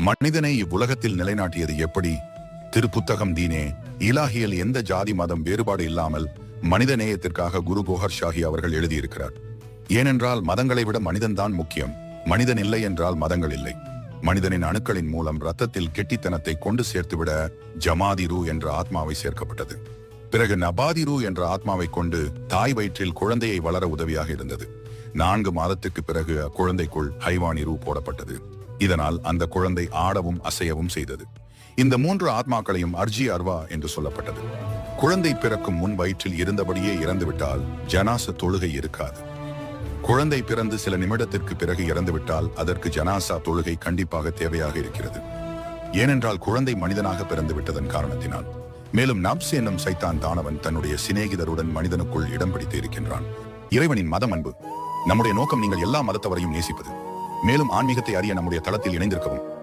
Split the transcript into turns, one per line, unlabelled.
மனிதனை இவ்வுலகத்தில் நிலைநாட்டியது எப்படி? திருப்புத்தகம் தீனே இலாகியில் எந்த ஜாதி மதம் வேறுபாடு இல்லாமல் மனித நேயத்திற்காக குரு கோஹர் ஷாஹி அவர்கள் எழுதியிருக்கிறார். ஏனென்றால் மதங்களை விட மனிதன்தான் முக்கியம். மனிதன் இல்லை என்றால் மதங்கள் இல்லை. மனிதனின் அணுக்களின் மூலம் ரத்தத்தில் கெட்டித்தனத்தை கொண்டு சேர்த்துவிட ஜமாதிரு என்ற ஆத்மாவை சேர்க்கப்பட்டது. பிறகு நபாதிரு என்ற ஆத்மாவை கொண்டு தாய் வயிற்றில் குழந்தையை வளர உதவியாக இருந்தது. நான்கு மாதத்துக்கு பிறகு அக்குழந்தைக்குள் ஹைவானிரு போடப்பட்டது. இதனால் அந்த குழந்தை ஆடவும் அசையவும் செய்தது. இந்த மூன்று ஆத்மாக்களையும் அர்ஜி அர்வா என்று சொல்லப்பட்டது. குழந்தை பிறக்கும் முன் வயிற்றில் இருந்தபடியே இறந்துவிட்டால் ஜனாச தொழுகை இருக்காது. குழந்தை பிறந்து சில நிமிடத்திற்கு பிறகு இறந்துவிட்டால் அதற்கு ஜனாசா தொழுகை கண்டிப்பாக தேவையாக இருக்கிறது. ஏனென்றால் குழந்தை மனிதனாக பிறந்து விட்டதன் காரணத்தினால். மேலும் நப்ஸ் என்னும் சைத்தான் தானவன் தன்னுடைய சிநேகிதருடன் மனிதனுக்குள் இடம் பிடித்து இருக்கின்றான். இறைவனின் மதம் அன்பு. நம்முடைய நோக்கம் நீங்கள் எல்லா மதத்தவரையும் நேசிப்பது. மேலும் ஆன்மீகத்தை அறிய நம்முடைய தளத்தில் இணைந்திருக்கவும்.